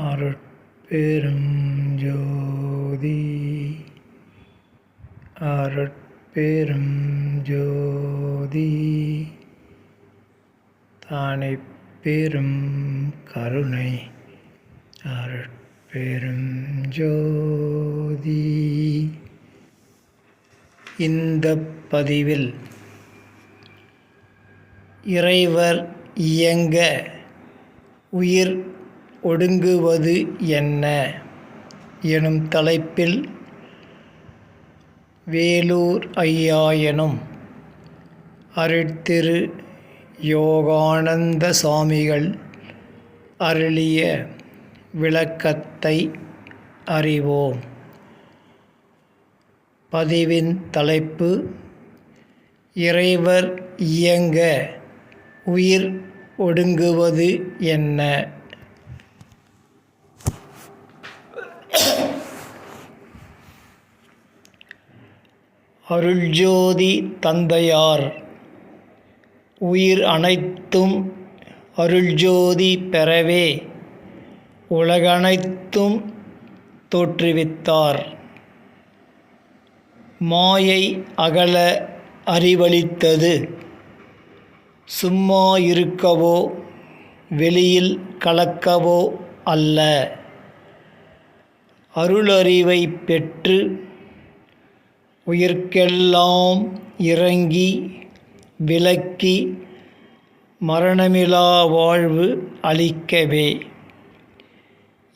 அருட்பெரும் ஜோதி அருட்பெரும் ஜோதி தானே பெரும் கருணை. அருட்பெரும் ஜோதி இந்த பதிவில் இறைவர் இயங்க உயிர் ஒடுங்குவது என்ன? எனும் தலைப்பில் வேலூர் ஐயா எனும் அருட்திரு யோகானந்த சுவாமிகள் அருளிய விளக்கத்தை அறிவோம். பதிவின் தலைப்பு இறைவர் இயங்க உயிர் ஒடுங்குவது என்ன? அருள்ஜோதி தந்தையார். உயிர் அனைத்தும் அருள்ஜோதி பெறவே உலகனைத்தும் தோற்றுவித்தார். மாயை அகல அறிவளித்தது சும்மா இருக்கவோ வெளியில் கலக்கவோ அல்ல. அருளறிவை பெற்று உயிர்க்கெல்லாம் இறங்கி விலக்கி மரணமிலா வாழ்வு அளிக்கவே.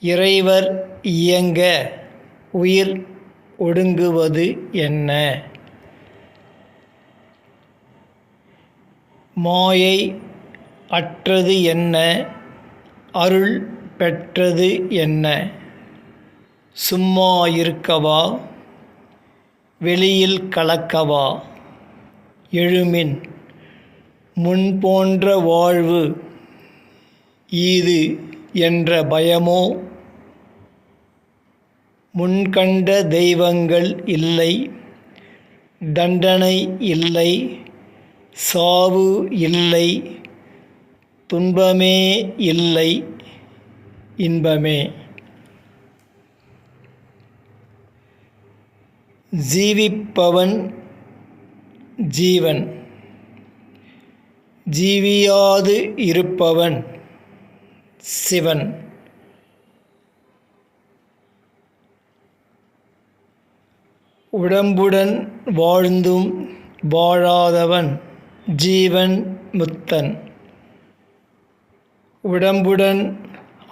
இறைவர் இயங்க உயிர் ஒடுங்குவது என்ன? மாயை அற்றது என்ன? அருள் பெற்றது என்ன? சும்மா இருக்கவா? வெளியில் கலக்கவா? எழுமின் முன்போன்ற வாழ்வு ஈது என்ற பயமோ? முன்கண்ட தெய்வங்கள் இல்லை தண்டனை இல்லை சாவு இல்லை துன்பமே இல்லை இன்பமே. ஜீவிப்பவன் ஜீவன். ஜீவியாது இருப்பவன் சிவன். உடம்புடன் வாழ்ந்தும் வாழாதவன் ஜீவன் முத்தன். உடம்புடன்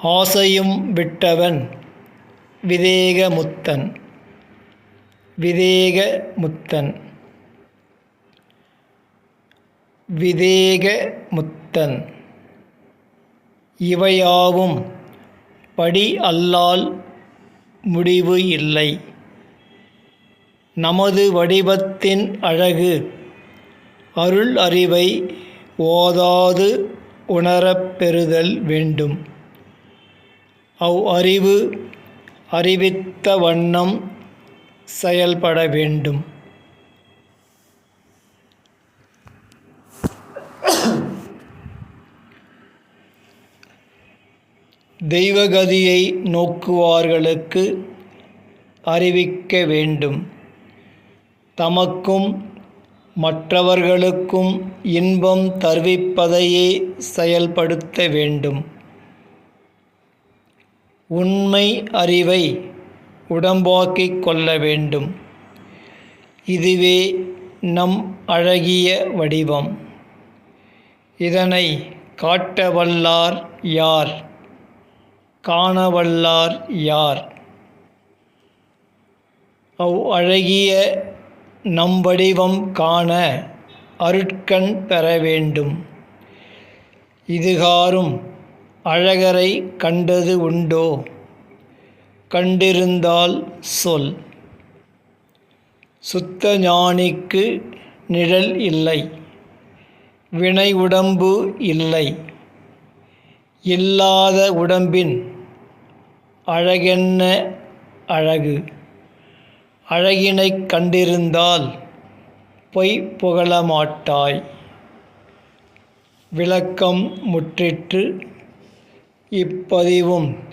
ஆசையும் விட்டவன் விதேகமுத்தன் விதேக முத்தன். விதேக முத்தன். இவையாவும் படி அல்லால் முடிவு இல்லை. நமது வடிவத்தின் அழகு அருள் அறிவை ஓதாது உணரப் பெறுதல் வேண்டும். அவ் அறிவு அறிவித்த வண்ணம் செயல்பட வேண்டும். தெய்வகதியை நோக்குவார்களுக்கு அறிவிக்க வேண்டும். தமக்கும் மற்றவர்களுக்கும் இன்பம் தருவிப்பதையே செயல்படுத்த வேண்டும். உண்மை அறிவை உடம்பாக்கிக் கொள்ள வேண்டும். இதுவே நம் அழகிய வடிவம். இதனை காட்டவல்லார் யார்? காணவல்லார் யார்? அவ் அழகிய நம் வடிவம் காண அருட்கண் பெற வேண்டும். இதுகாரும் அழகரை கண்டது உண்டோ? கண்டிருந்தால் சொல். சுத்த ஞானிக்கு நிழல் இல்லை. வினை உடம்பு இல்லை. இல்லாத உடம்பின் அழகென்ன அழகு? அழகினைக் கண்டிருந்தால் பொய் புகழமாட்டாய் விளக்கம் முற்றிற்று. இப்பதிவும்